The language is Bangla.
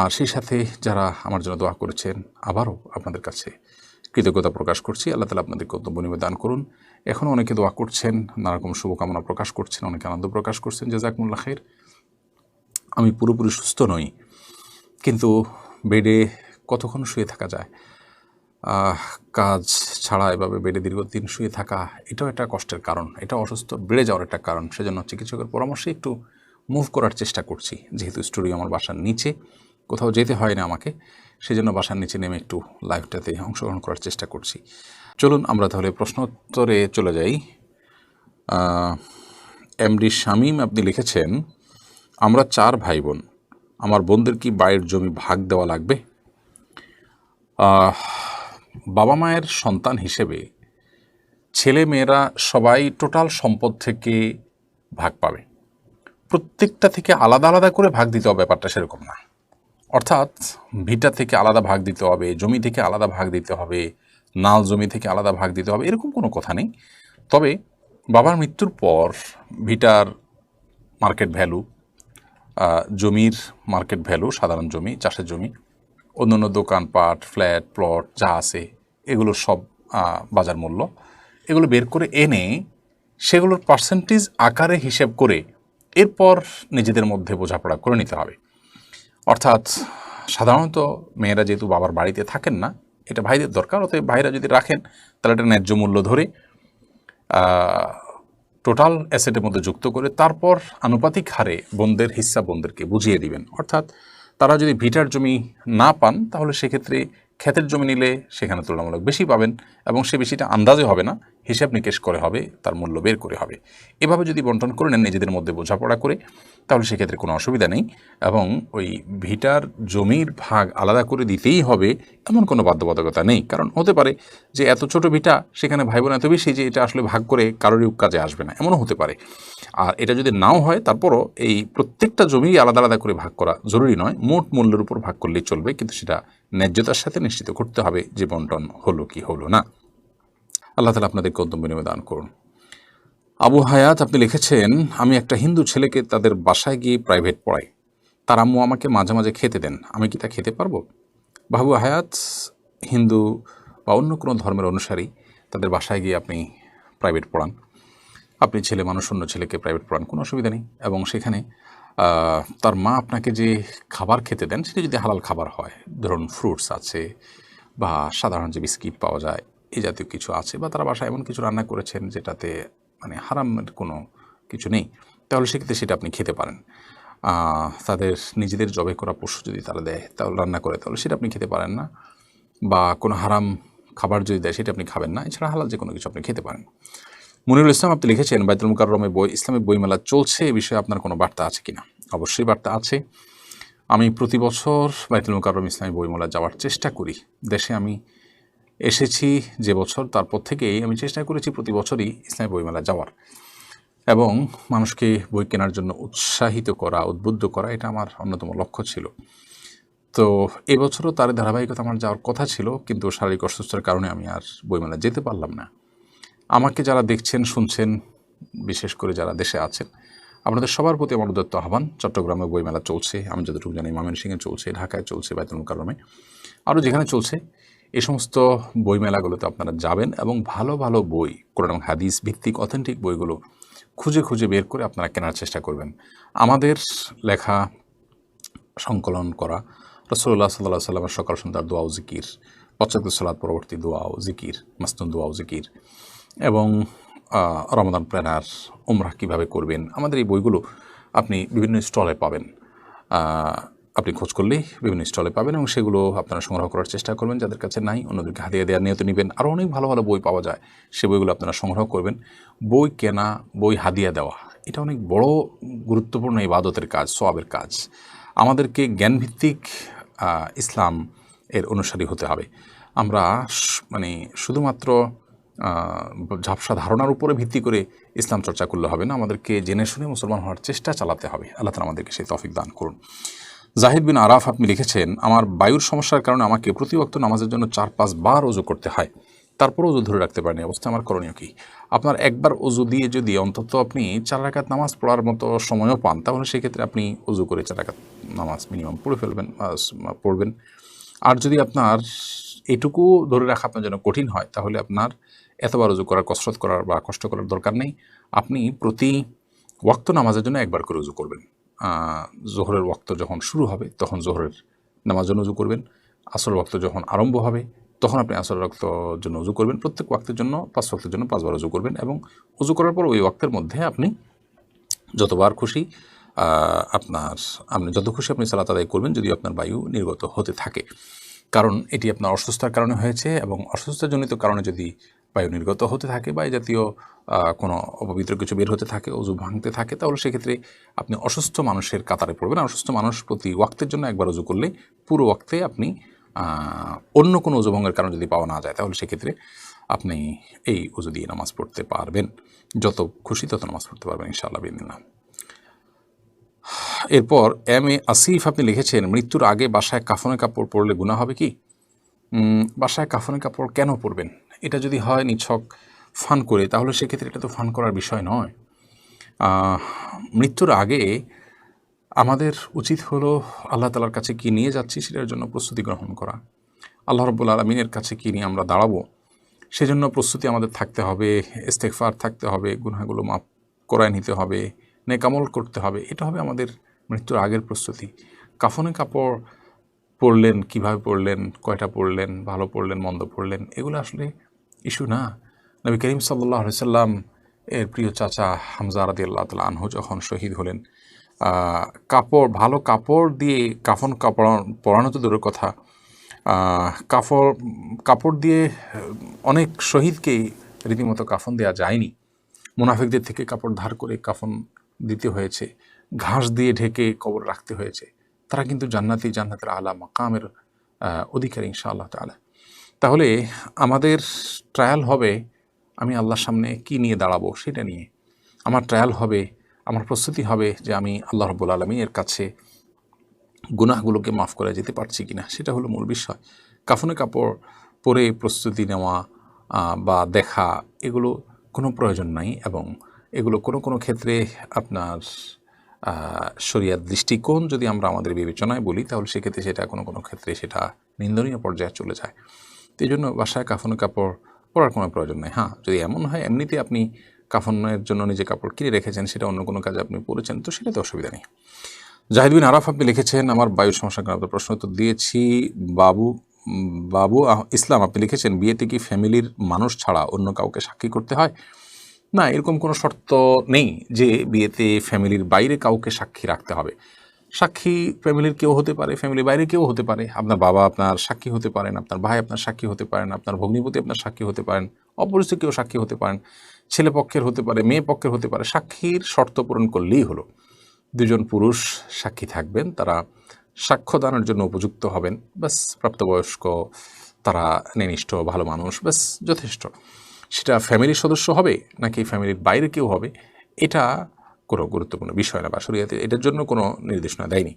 আর সেই সাথে যারা আমার জন্য দোয়া করেছেন, আবারও আপনাদের কাছে কৃতজ্ঞতা প্রকাশ করছি। আল্লাহ তালা আপনাদেরকে উত্তম নিবেদন করুন। এখনও অনেকে দোয়া করছেন, নানা রকম শুভকামনা প্রকাশ করছেন, অনেকে আনন্দ প্রকাশ করছেন। জাজাকমুল্লা খের আমি পুরোপুরি সুস্থ নই, কিন্তু বেডে কতক্ষণ শুয়ে থাকা যায়? কাজ ছাড়া এভাবে বেডে দীর্ঘদিন শুয়ে থাকা, এটাও একটা কষ্টের কারণ। এটা অসুস্থ, বেড়ে যাওয়ার একটা কারণ। সেজন্য চিকিৎসকের পরামর্শে একটু মুভ করার চেষ্টা করছি। যেহেতু স্টুডিও আমার বাসার নিচে কোথাও যেতে হয় না আমাকে, সেজন্য বাসার নিচে নেমে একটু লাইভটাতে অংশগ্রহণ করার চেষ্টা করছি। চলুন আমরা তাহলে প্রশ্নোত্তরে চলে যাই। এমডি শামীম আপনি লিখেছেন, আমরা চার ভাই বোন আমার বোনদের কি বাড়ির জমি ভাগ দেওয়া লাগবে? বাবা মায়ের সন্তান হিসেবে ছেলে মেয়েরা সবাই টোটাল সম্পদ থেকে ভাগ পাবে। প্রত্যেকটা থেকে আলাদা আলাদা করে ভাগ দিতে হবে, ব্যাপারটা সেরকম না। অর্থাৎ ভিটা থেকে আলাদা ভাগ দিতে হবে, জমি থেকে আলাদা ভাগ দিতে হবে, নাল জমি থেকে আলাদা ভাগ দিতে হবে, এরকম কোনো কথা নেই। তবে বাবার মৃত্যুর পর ভিটার মার্কেট ভ্যালু জমির মার্কেট ভ্যালু, সাধারণ জমি, চাষের জমি, অন্যান্য দোকানপাট, ফ্ল্যাট, প্লট যা আছে, এগুলো সব বাজার মূল্য, এগুলো বের করে এনে সেগুলোর পার্সেন্টেজ আকারে হিসেব করে এরপর নিজেদের মধ্যে বোঝাপড়া করে নিতে হবে। অর্থাৎ সাধারণত মেয়েরা যেহেতু বাবার বাড়িতে থাকেন না, এটা ভাইদের দরকার, অতএব ভাইরা যদি রাখেন, তাহলে এটা ন্যায্য মূল্য ধরে টোটাল অ্যাসেটের মধ্যে যুক্ত করে তারপর আনুপাতিক হারে বোনদের হিস্সা বোনদেরকে বুঝিয়ে দিবেন। অর্থাৎ তারা যদি ভিটার জমি না পান, তাহলে সেক্ষেত্রে ক্ষেতের জমি নিলে সেখানে তুলনামূলক বেশি পাবেন এবং সে বেশিটা আন্দাজে হবে না। হিসাব নিকেশ করে হবে, তার মূল্য বের করে হবে। এভাবে যদি বন্টন করে নেন নিজেদের মধ্যে বোঝাপড়া করে, তাহলে সেক্ষেত্রে কোনো অসুবিধা নেই এবং ওই ভিটার জমির ভাগ আলাদা করে দিতেই হবে এমন কোনো বাধ্যবাধকতা নেই। কারণ হতে পারে যে এত ছোট ভিটা, সেখানে ভাই বোন এত বেশি যে এটা আসলে ভাগ করে কারোরই কাজে আসবে না, এমনও হতে পারে। আর এটা যদি নাও হয়, তারপরও এই প্রত্যেকটা জমি আলাদা আলাদা করে ভাগ করা জরুরি নয়, মোট মূল্যের উপর ভাগ করলেই চলবে, কিন্তু সেটা ন্যায্যতার সাথে নিশ্চিত করতে হবে যে বন্টন হলো কি হলো না। আল্লাহ তালা আপনাদেরকে উত্তম বিনিময় দান করুন। আবু হায়াত, আপনি লিখেছেন, আমি একটা হিন্দু ছেলেকে তাদের বাসায় গিয়ে প্রাইভেট পড়াই। তার আম্মু আমাকে মাঝে মাঝে খেতে দেন। আমি কি তা খেতে পারব? বাবু হায়াত, হিন্দু বা অন্য কোনো ধর্মের অনুসারী, তাদের বাসায় গিয়ে আপনি প্রাইভেট পড়ান। আপনি ছেলে মানুষ, অন্য ছেলেকে প্রাইভেট পড়ান, কোনো অসুবিধা নেই। এবং সেখানে তার মা আপনাকে যে খাবার খেতে দেন, সেটা যদি হালাল খাবার হয়, ধরুন ফ্রুটস আছে বা সাধারণ যে বিস্কিট পাওয়া যায় এই জাতীয় কিছু আছে বা তারা বাসায় এমন কিছু রান্না করেছেন যেটাতে মানে হারামের কোনো কিছু নেই, তাহলে সেক্ষেত্রে সেটা আপনি খেতে পারেন। তাদের নিজেদের জবে করা পশু যদি তারা দেয় তাহলে রান্না করে, তাহলে সেটা আপনি খেতে পারেন না। বা কোনো হারাম খাবার যদি দেয়, সেটা আপনি খাবেন না। এছাড়া হালাল যে কোনো কিছু আপনি খেতে পারেন। মনিরুল ইসলাম, আপনি লিখেছেন, বাইতুল মুকাররমে বই ইসলামিক বইমেলা চলছে, এ বিষয়ে আপনার কোনো বার্তা আছে কিনা? অবশ্যই বার্তা আছে। আমি প্রতি বছর বাইতুল মুকাররম ইসলামী বইমেলা যাওয়ার চেষ্টা করি। দেশে আমি এসেছি যে বছর, তারপর থেকেই আমি চেষ্টা করেছি প্রতি বছরই ইসলামী বইমেলা যাওয়ার। এবং মানুষকে বই কেনার জন্য উৎসাহিত করা, উদ্বুদ্ধ করা, এটা আমার অন্যতম লক্ষ্য ছিল। তো এবছরও তার ধারাবাহিকতা আমার যাওয়ার কথা ছিল, কিন্তু শারীরিক অসুস্থতার কারণে আমি আর বইমেলা যেতে পারলাম না। আমাকে যারা দেখছেন, শুনছেন, বিশেষ করে যারা দেশে আছেন, আপনাদের সবার প্রতি আমার উদ্যত্ত আহ্বান, চট্টগ্রামে বইমেলা চলছে, আমি যতটুকু জানি, ময়মনসিংহে চলছে, ঢাকায় চলছে বাইতুল মুকাররমে আরও যেখানে চলছে এই সমস্ত বইমেলাগুলোতে আপনারা যাবেন এবং ভালো ভালো বই, কোরআন হাদিস ভিত্তিক অথেন্টিক বইগুলো খুঁজে খুঁজে বের করে আপনারা কেনার চেষ্টা করবেন। আমাদের লেখা সংকলন করা রসুল্লাহ সাল্লাহ সাল্লামের সকাল সন্ধ্যার দোয়াও জিকির পশ্চাৎ সালাদ পরবর্তী দোয়াও জিকির মাস্তুন দোয়াও জিকির এবং রমাদান প্ল্যানার উমরাহ কীভাবে করবেন, আমাদের এই বইগুলো আপনি বিভিন্ন স্টলে পাবেন। আপনি খোঁজ করলেই বিভিন্ন স্টলে পাবেন এবং সেগুলো আপনারা সংগ্রহ করার চেষ্টা করবেন। যাদের কাছে নাই, অন্যদেরকে হাতিয়ে দেওয়ার নিয়ত নেবেন। আরও অনেক ভালো ভালো বই পাওয়া যায়, সে বইগুলো আপনারা সংগ্রহ করবেন। বই কেনা, বই হাদিয়া দেওয়া, এটা অনেক বড়, গুরুত্বপূর্ণ ইবাদতের কাজ সোয়াবের কাজ। আমাদেরকে জ্ঞানভিত্তিক ইসলাম এর অনুসারী হতে হবে। আমরা মানে শুধুমাত্র ঝাপসা ধারণার উপরে ভিত্তি করে ইসলাম চর্চা করলে হবে না। আমাদেরকে জেনে শুনে মুসলমান হওয়ার চেষ্টা চালাতে হবে। আল্লাহ তালা আমাদেরকে সেই তফিক দান করুন। জাহিদ বিন আরাফ আপনি লিখেছেন, আমার বায়ুর সমস্যার কারণে আমাকে প্রতিবক্ত নামাজের জন্য চার পাঁচ বার অজু করতে হয়। তারপর অজু ধরে রাখতে পারেন। অবস্থা আমার করণীয় কি? আপনার একবার অজু দিয়ে যদি অন্তত আপনি চার রাকাত নামাজ পড়ার মতো সময়ও পান, তাহলে সেক্ষেত্রে আপনি অজু করে চার রাকাত নামাজ মিনিমাম পড়ে ফেলবেন পড়বেন। আর যদি আপনার এটুকু ধরে রাখা আপনার জন্য কঠিন হয়, তাহলে আপনার এতবার উজু করার, কসরত করার বা কষ্ট করার দরকার নেই। আপনি প্রতি ওয়াক্ত নামাজের জন্য একবার করে উজু করবেন। জোহরের ওয়াক্ত যখন শুরু হবে, তখন জোহরের নামাজ জন্য উজু করবেন। আসর ওয়াক্ত যখন আরম্ভ হবে, তখন আপনি আসর ওয়াক্ত জন্য উজু করবেন। প্রত্যেক ওয়াক্তের জন্য পাঁচ ওয়াক্তের জন্য পাঁচবার উজু করবেন এবং উজু করার পর ওই ওয়াক্তের মধ্যে আপনি যতবার খুশি আপনার, আপনি যত খুশি আপনি সালাত আদায় করবেন, যদি আপনার বায়ু নির্গত হতে থাকে। কারণ এটি আপনার অসুস্থতার কারণে হয়েছে এবং অসুস্থতাজনিত কারণে যদি বায়ু নির্গত হতে থাকে বা এই জাতীয় কোনো অপবিত্র কিছু বের হতে থাকে, অজু ভাঙতে থাকে, তাহলে সেক্ষেত্রে আপনি অসুস্থ মানুষের কাতারে পড়বেন। অসুস্থ মানুষ প্রতি ওয়াক্তের জন্য একবার উজু করলে পুরো ওয়াক্তে আপনি অন্য কোনো উজু ভঙ্গের কারণ যদি পাওয়া না যায়, তাহলে সেক্ষেত্রে আপনি এই উজু দিয়ে নামাজ পড়তে পারবেন। যত খুশি তত নামাজ পড়তে পারবেন, ইনশাআল্লাহ বিদিনা এরপর, এম এ আসিফ আপনি লিখেছেন, মৃত্যুর আগে বাসায় কাফনে কাপড় পরলে গুণা হবে কি? বাসায় কাফনে কাপড় কেন পরবেন? এটা যদি হয় নিছক ফান করে, তাহলে সেক্ষেত্রে এটা তো ফান করার বিষয় নয়। মৃত্যুর আগে আমাদের উচিত হলো আল্লাহ তালার কাছে কি নিয়ে যাচ্ছি সেটার জন্য প্রস্তুতি গ্রহণ করা। আল্লাহ রব্বুল আলমিনের কাছে কী নিয়ে আমরা দাঁড়াবো সেজন্য প্রস্তুতি আমাদের থাকতে হবে ইস্তেকফার থাকতে হবে, গুনাহগুলো মাফ করায় নিতে হবে, নেকামল করতে হবে, এটা হবে আমাদের মৃত্যুর আগের প্রস্তুতি। কাফনে কাপড় পড়লেন কীভাবে পড়লেন কয়টা পড়লেন ভালো পড়লেন মন্দ পড়লেন এগুলো আসলে ইস্যু না? নবী করিম সাল্লাহ সাল্লাম এর প্রিয় চাচা হামজা রাদি আল্লাহ তালা আনহু যখন শহীদ হলেন কাপড় ভালো কাপড় দিয়ে কাফন কাপড় পরানো তো দূরের কথা কাপড় কাপড় দিয়ে অনেক শহীদকেই রীতিমতো কাফন দেওয়া যায়নি। মুনাফিকদের থেকে কাপড় ধার করে কাফন দিতে হয়েছে ঘাস দিয়ে ঢেকে কবর রাখতে হয়েছে। তারা কিন্তু জান্নাতি জান্নাতের আলা মাকামের আহ, ইনশা আল্লাহ তাআলা। তাহলে আমাদের ট্রায়াল হবে আমি আল্লাহর সামনে কি নিয়ে দাঁড়াবো সেটা নিয়ে। আমার ট্রায়াল হবে, আমার প্রস্তুতি হবে যে আমি আল্লাহ রব্বুল আলমীর কাছে গুনাহগুলোকে মাফ করা যেতে পারছি কি না সেটা হলো মূল বিষয়। কাফনে কাপড় পরে প্রস্তুতি নেওয়া বা দেখা, এগুলো কোনো প্রয়োজন নাই এবং এগুলো কোনো কোনো ক্ষেত্রে আপনার শরিয়ার দৃষ্টিকোণ যদি আমরা আমাদের বিবেচনায় বলি, তাহলে সেক্ষেত্রে সেটা কোনো কোনো ক্ষেত্রে সেটা নিন্দনীয় পর্যায়ে চলে যায়। তো এই জন্য বাসায় কাফনে কাপড় পরার কোনো প্রয়োজন নেই। হ্যাঁ যদি এমন হয় এমনিতে আপনি কাফনের জন্য নিজে কাপড় কিনে রেখেছেন, সেটা অন্য কোনো কাজে আপনি পরেছেন তো সেটাতে অসুবিধা নেই। জাহিদবিন আরাফ, আপনি লিখেছেন, আমার বায়ু সমস্যা কারণে প্রশ্ন উত্তর দিয়েছি। বাবু বাবু ইসলাম, আপনি লিখেছেন, বিয়েতে কি ফ্যামিলির মানুষ ছাড়া অন্য কাউকে সাক্ষী করতে হয়? না, এরকম কোনো শর্ত নেই যে বিয়েতে ফ্যামিলির বাইরে কাউকে সাক্ষী রাখতে হবে। সাক্ষী ফ্যামিলির কেউ হতে পারে ফ্যামিলির বাইরে কেউ হতে পারে। আপনার বাবা আপনার সাক্ষী হতে পারেন, আপনার ভাই আপনার সাক্ষী হতে পারেন, আপনার ভগ্নিপতি আপনার সাক্ষী হতে পারেন, অপরিচিত কেউ সাক্ষী হতে পারেন, ছেলে পক্ষের হতে পারে, মেয়ে পক্ষের হতে পারে। সাক্ষীর শর্ত পূরণ করলেই হলো। দুজন পুরুষ সাক্ষী থাকবেন, তারা সাক্ষ্যদানের জন্য উপযুক্ত হবেন। ব্যাস, প্রাপ্তবয়স্ক, তারা নির্নিষ্ঠ ভালো মানুষ, ব্যাস, যথেষ্ট। সেটা ফ্যামিলির সদস্য হবে নাকি ফ্যামিলির বাইরে কেউ হবে, এটা কোনো গুরুত্বপূর্ণ বিষয় না বা শরীয়তে এটার জন্য কোনো নির্দেশনা দেয়নি।